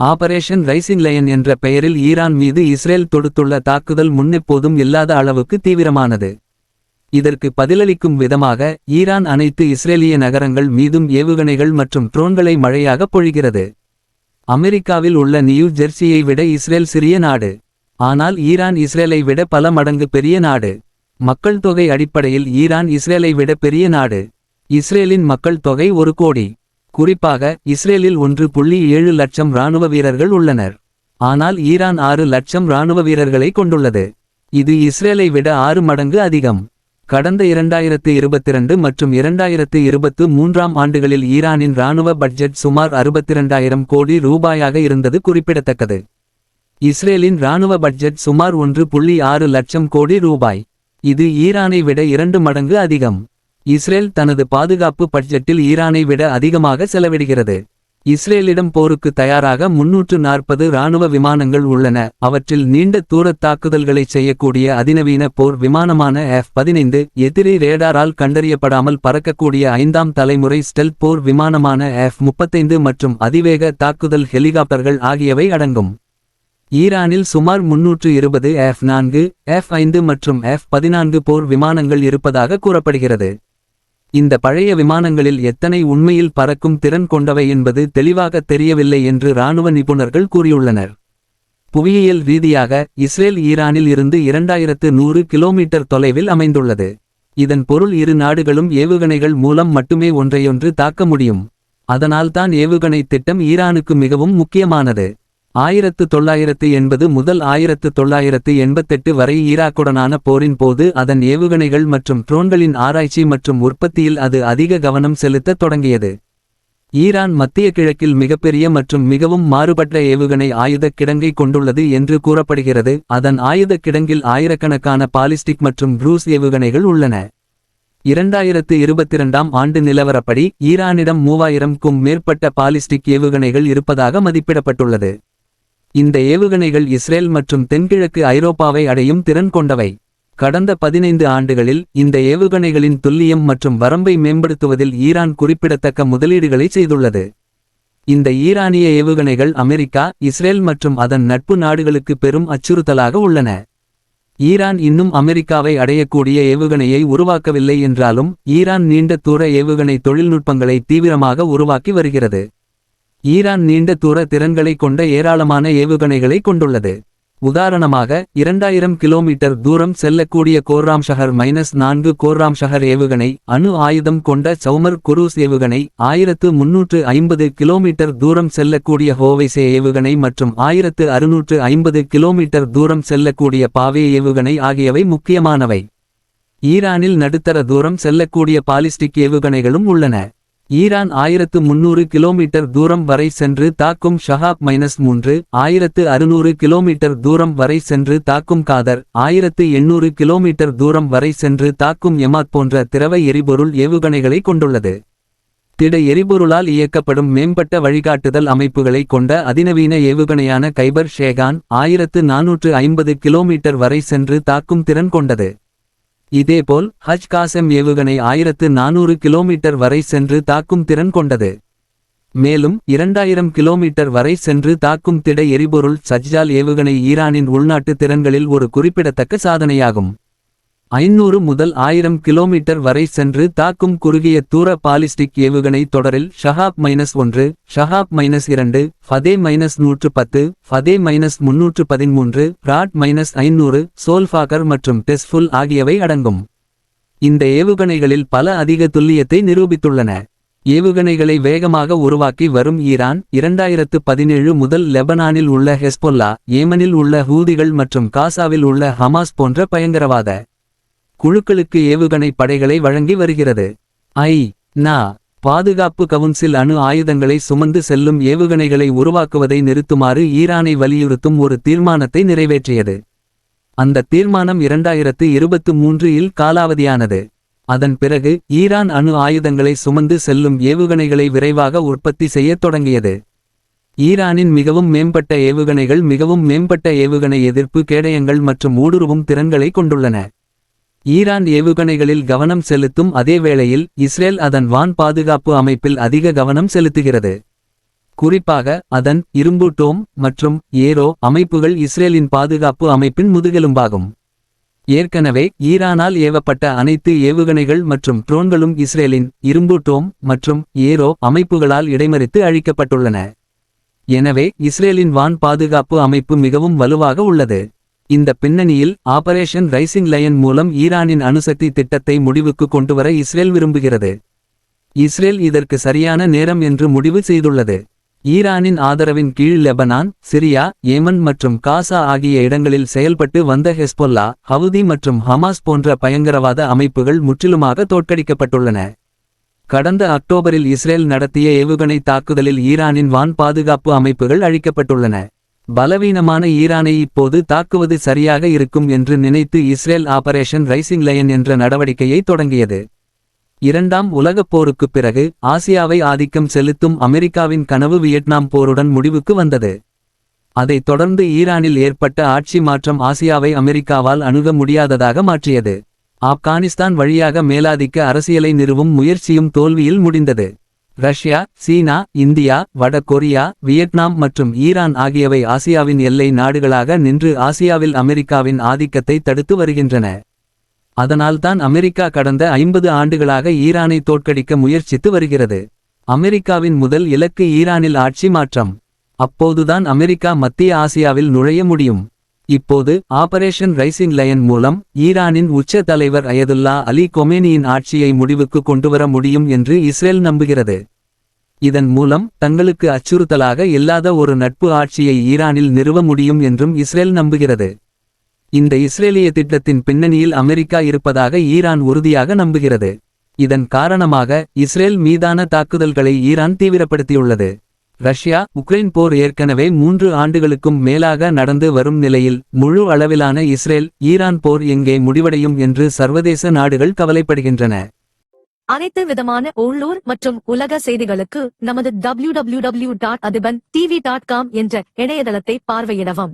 Operation rising line என்ற பெயரில் Iran மீது இஸ்ரேல் தொடுத்துள்ள தாக்குதல் முன்னெப்போதும் இல்லாத அளவுக்கு தீவிரமானது. இதற்கு பதிலளிக்கும் விதமாக ஈரான் அனைத்து இஸ்ரேலிய நகரங்கள் மீதும் ஏவுகணைகள் மற்றும் ட்ரோன்களை மழையாக பொழிகிறது. அமெரிக்காவில் உள்ள நியூ ஜெர்சியை விட இஸ்ரேல் சிறிய நாடு. ஆனால் ஈரான் இஸ்ரேலை விட பல மடங்கு பெரிய நாடு. மக்கள் தொகை அடிப்படையில் ஈரான் இஸ்ரேலை விட பெரிய நாடு. இஸ்ரேலின் மக்கள் தொகை ஒரு கோடி. குறிப்பாக இஸ்ரேலில் ஒன்று புள்ளி ஏழு லட்சம் இராணுவ வீரர்கள் உள்ளனர். ஆனால் ஈரான் ஆறு லட்சம் இராணுவ வீரர்களை கொண்டுள்ளது. இது இஸ்ரேலை விட ஆறு மடங்கு அதிகம். கடந்த இரண்டாயிரத்து இருபத்திரண்டு மற்றும் இரண்டாயிரத்து இருபத்து மூன்றாம் ஆண்டுகளில் ஈரானின் இராணுவ பட்ஜெட் சுமார் அறுபத்திரண்டாயிரம் கோடி ரூபாயாக இருந்தது குறிப்பிடத்தக்கது. இஸ்ரேலின் இராணுவ பட்ஜெட் சுமார் ஒன்று புள்ளி ஆறு லட்சம் கோடி ரூபாய். இது ஈரானை விட இரண்டு மடங்கு அதிகம். இஸ்ரேல் தனது பாதுகாப்பு பட்ஜெட்டில் ஈரானை விட அதிகமாக செலவிடுகிறது. இஸ்ரேலிடம் போருக்கு தயாராக முன்னூற்று நாற்பது இராணுவ விமானங்கள் உள்ளன. அவற்றில் நீண்ட தூரத் தாக்குதல்களை செய்யக்கூடிய அதிநவீன போர் விமானமான எஃப் பதினைந்து எதிரி ரேடாரால் கண்டறியப்படாமல் பறக்கக்கூடிய ஐந்தாம் தலைமுறை ஸ்டெல் போர் விமானமான எஃப் முப்பத்தைந்து மற்றும் அதிவேக தாக்குதல் ஹெலிகாப்டர்கள் ஆகியவை அடங்கும். ஈரானில் சுமார் முன்னூற்று இருபது எஃப் நான்கு எஃப் ஐந்து மற்றும் எஃப் பதினான்கு போர் விமானங்கள் இருப்பதாக கூறப்படுகிறது. இந்த பழைய விமானங்களில் எத்தனை உண்மையில் பறக்கும் திறன் கொண்டவை என்பது தெளிவாக தெரியவில்லை என்று இராணுவ நிபுணர்கள் கூறியுள்ளனர். புவியியல் ரீதியாக இஸ்ரேல் ஈரானில் இருந்து இரண்டாயிரத்து நூறு கிலோமீட்டர் தொலைவில் அமைந்துள்ளது. இதன் பொருள் இரு நாடுகளும் ஏவுகணைகள் மூலம் மட்டுமே ஒன்றையொன்று தாக்க முடியும். அதனால்தான் ஏவுகணை திட்டம் ஈரானுக்கு மிகவும் முக்கியமானது. ஆயிரத்து தொள்ளாயிரத்து எண்பது முதல் ஆயிரத்து தொள்ளாயிரத்து எண்பத்தெட்டு வரை ஈராக்குடனான போரின் போது அதன் ஏவுகணைகள் மற்றும் ட்ரோன்களின் ஆராய்ச்சி மற்றும் உற்பத்தியில் அது அதிக கவனம் செலுத்தத் தொடங்கியது. ஈரான் மத்திய கிழக்கில் மிகப்பெரிய மற்றும் மிகவும் மாறுபட்ட ஏவுகணை ஆயுதக் கிடங்கை கொண்டுள்ளது என்று கூறப்படுகிறது. அதன் ஆயுதக் கிடங்கில் ஆயிரக்கணக்கான பாலிஸ்டிக் மற்றும் ப்ரூஸ் ஏவுகணைகள் உள்ளன. இரண்டாயிரத்து இருபத்திரண்டாம் ஆண்டு நிலவரப்படி ஈரானிடம் மூவாயிரம்க்கும் மேற்பட்ட பாலிஸ்டிக் ஏவுகணைகள் இருப்பதாக மதிப்பிடப்பட்டுள்ளது. இந்த ஏவுகணைகள் இஸ்ரேல் மற்றும் தென்கிழக்கு ஐரோப்பாவை அடையும் திறன் கொண்டவை. கடந்த பதினைந்து ஆண்டுகளில் இந்த ஏவுகணைகளின் துல்லியம் மற்றும் வரம்பை மேம்படுத்துவதில் ஈரான் குறிப்பிடத்தக்க முதலீடுகளை செய்துள்ளது. இந்த ஈரானிய ஏவுகணைகள் அமெரிக்கா இஸ்ரேல் மற்றும் அதன் நட்பு நாடுகளுக்கு பெரும் அச்சுறுத்தலாக உள்ளன. ஈரான் இன்னும் அமெரிக்காவை அடையக்கூடிய ஏவுகணையை உருவாக்கவில்லை என்றாலும் ஈரான் நீண்ட தூர ஏவுகணை தொழில்நுட்பங்களை தீவிரமாக உருவாக்கி வருகிறது. ஈரான் நீண்ட தூர திறன்களை கொண்ட ஏராளமான ஏவுகணைகளை கொண்டுள்ளது. உதாரணமாக இரண்டாயிரம் கிலோமீட்டர் தூரம் செல்லக்கூடிய கோர்ராம் ஷஹர் மைனஸ் நான்கு கோர்ராம் ஷஹர் ஏவுகணை அணு ஆயுதம் கொண்ட சௌமர் குரூஸ் ஏவுகணை ஆயிரத்து முன்னூற்று ஐம்பது கிலோமீட்டர் தூரம் செல்லக்கூடிய ஹோவைசே ஏவுகணை மற்றும் ஆயிரத்து அறுநூற்று ஐம்பது கிலோமீட்டர் தூரம் செல்லக்கூடிய பாவே ஏவுகணை ஆகியவை முக்கியமானவை. ஈரானில் நடுத்தர தூரம் செல்லக்கூடிய பாலிஸ்டிக் ஏவுகணைகளும் உள்ளன. ஈரான் ஆயிரத்து முன்னூறு கிலோமீட்டர் தூரம் வரை சென்று தாக்கும் ஷஹாப் மைனஸ் மூன்று ஆயிரத்து அறுநூறு கிலோமீட்டர் தூரம் வரை சென்று தாக்கும் காதர் ஆயிரத்து எண்ணூறு கிலோமீட்டர் தூரம் வரை சென்று தாக்கும் எமாத் போன்ற திரவ எரிபொருள் ஏவுகணைகளை கொண்டுள்ளது. திட எரிபொருளால் இயக்கப்படும் மேம்பட்ட வழிகாட்டுதல் அமைப்புகளை கொண்ட அதிநவீன ஏவுகணையான கைபர் ஷேகான் ஆயிரத்து நானூற்று ஐம்பது கிலோமீட்டர் வரை சென்று தாக்கும் திறன் கொண்டது. இதேபோல் ஹஜ் காசெம் ஏவுகணை ஆயிரத்து நானூறு கிலோமீட்டர் வரை சென்று தாக்கும் திறன் கொண்டது. மேலும் இரண்டாயிரம் கிலோமீட்டர் வரை சென்று தாக்கும் திட எரிபொருள் சஜ்ஜால் ஏவுகணை ஈரானின் உள்நாட்டு திறன்களில் ஒரு குறிப்பிடத்தக்க சாதனையாகும். ஐநூறு முதல் ஆயிரம் கிலோமீட்டர் வரை சென்று தாக்கும் குறுகிய தூர பாலிஸ்டிக் ஏவுகணை தொடரில் ஷஹாப் மைனஸ் ஒன்று ஷஹாப் மைனஸ் இரண்டு ஃபதே மைனஸ் நூற்று பத்து ஃபதே மைனஸ் முன்னூற்று பதிமூன்று ராட் மைனஸ் ஐநூறு சோல்ஃபாகர் மற்றும் டெஸ்ஃபுல் ஆகியவை அடங்கும். இந்த ஏவுகணைகளில் பல அதிக துல்லியத்தை நிரூபித்துள்ளன. ஏவுகணைகளை வேகமாக உருவாக்கி வரும் ஈரான் இரண்டாயிரத்து பதினேழு முதல் லெபனானில் உள்ள ஹெஸ்பொல்லா ஏமனில் உள்ள ஹூதிகள் மற்றும் காசாவில் உள்ள ஹமாஸ் போன்ற பயங்கரவாத குழுக்களுக்கு ஏவுகணை படைகளை வழங்கி வருகிறது. ஐ நா பாதுகாப்பு கவுன்சில் அணு ஆயுதங்களை சுமந்து செல்லும் ஏவுகணைகளை உருவாக்குவதை நிறுத்துமாறு ஈரானை வலியுறுத்தும் ஒரு தீர்மானத்தை நிறைவேற்றியது. அந்த தீர்மானம் இரண்டாயிரத்து இருபத்து மூன்று இல் காலாவதியானது. அதன் பிறகு ஈரான் அணு ஆயுதங்களை சுமந்து செல்லும் ஏவுகணைகளை விரைவாக உற்பத்தி செய்யத் தொடங்கியது. ஈரானின் மிகவும் மேம்பட்ட ஏவுகணைகள் மிகவும் மேம்பட்ட ஏவுகணை எதிர்ப்பு கேடயங்கள் மற்றும் ஊடுருவும் திறன்களை கொண்டுள்ளன. ஈரான் ஏவுகணைகளில் கவனம் செலுத்தும் அதே வேளையில் இஸ்ரேல் அதன் வான் பாதுகாப்பு அமைப்பில் அதிக கவனம் செலுத்துகிறது. குறிப்பாக அதன் இரும்பு டோம் மற்றும் ஏரோ அமைப்புகள் இஸ்ரேலின் பாதுகாப்பு அமைப்பின் முதுகெலும்பாகும். ஏற்கனவே ஈரானால் ஏவப்பட்ட அனைத்து ஏவுகணைகள் மற்றும் ட்ரோன்களும் இஸ்ரேலின் இரும்பு டோம் மற்றும் ஏரோ அமைப்புகளால் இடைமறித்து அழிக்கப்பட்டுள்ளன. எனவே இஸ்ரேலின் வான் பாதுகாப்பு அமைப்பு மிகவும் வலுவாக உள்ளது. இந்த பின்னணியில் ஆபரேஷன் ரைசிங் லயன் மூலம் ஈரானின் அணுசக்தி திட்டத்தை முடிவுக்கு கொண்டுவர இஸ்ரேல் விரும்புகிறது. இஸ்ரேல் இதற்கு சரியான நேரம் என்று முடிவு செய்துள்ளது. ஈரானின் ஆதரவின் கீழ் லெபனான் சிரியா ஏமன் மற்றும் காசா ஆகிய இடங்களில் செயல்பட்டு வந்த ஹெஸ்பொல்லா ஹவுதி மற்றும் ஹமாஸ் போன்ற பயங்கரவாத அமைப்புகள் முற்றிலுமாக தோற்கடிக்கப்பட்டுள்ளன. கடந்த அக்டோபரில் இஸ்ரேல் நடத்திய ஏவுகணை தாக்குதலில் ஈரானின் வான் பாதுகாப்பு அமைப்புகள் அழிக்கப்பட்டுள்ளன. பலவீனமான ஈரானை இப்போது தாக்குவது சரியாக இருக்கும் என்று நினைத்து இஸ்ரேல் ஆபரேஷன் ரைசிங் லயன் என்ற நடவடிக்கையை தொடங்கியது. இரண்டாம் உலகப் போருக்குப் பிறகு ஆசியாவை ஆதிக்கம் செலுத்தும் அமெரிக்காவின் கனவு வியட்நாம் போருடன் முடிவுக்கு வந்தது. அதைத் தொடர்ந்து ஈரானில் ஏற்பட்ட ஆட்சி மாற்றம் ஆசியாவை அமெரிக்காவால் அணுக முடியாததாக மாற்றியது. ஆப்கானிஸ்தான் வழியாக மேலாதிக்க அரசியலை நிறுவும் முயற்சியும் தோல்வியில் முடிந்தது. ரஷ்யா சீனா இந்தியா வட கொரியா வியட்நாம் மற்றும் ஈரான் ஆகியவை ஆசியாவின் எல்லை நாடுகளாக நின்று ஆசியாவில் அமெரிக்காவின் ஆதிக்கத்தை தடுத்து வருகின்றன. அதனால்தான் அமெரிக்கா கடந்த ஐம்பது ஆண்டுகளாக ஈரானை தோற்கடிக்க முயற்சித்து வருகிறது. அமெரிக்காவின் முதல் இலக்கு ஈரானில் ஆட்சி மாற்றம். அப்போதுதான் அமெரிக்கா மத்திய ஆசியாவில் நுழைய முடியும். இப்போது ஆபரேஷன் ரைசிங் லயன் மூலம் ஈரானின் உச்ச தலைவர் அயதுல்லா அலி கொமேனியின் ஆட்சியை முடிவுக்கு கொண்டுவர முடியும் என்று இஸ்ரேல் நம்புகிறது. இதன் மூலம் தங்களுக்கு அச்சுறுத்தலாக இல்லாத ஒரு நட்பு ஆட்சியை ஈரானில் நிறுவ முடியும் என்றும் இஸ்ரேல் நம்புகிறது. இந்த இஸ்ரேலிய திட்டத்தின் பின்னணியில் அமெரிக்கா இருப்பதாக ஈரான் உறுதியாக நம்புகிறது. இதன் காரணமாக இஸ்ரேல் மீதான தாக்குதல்களை ஈரான் தீவிரப்படுத்தியுள்ளது. ரஷ்யா உக்ரைன் போர் ஏற்கனவே மூன்று ஆண்டுகளுக்கும் மேலாக நடந்து வரும் நிலையில் முழு அளவிலான இஸ்ரேல் ஈரான் போர் எங்கே முடிவடையும் என்று சர்வதேச நாடுகள் கவலைப்படுகின்றன. அனைத்து விதமான உள்ளூர் மற்றும் உலக செய்திகளுக்கு நமது W W dot Athiban T V dot com என்ற இணையதளத்தை பார்வையிடவும்.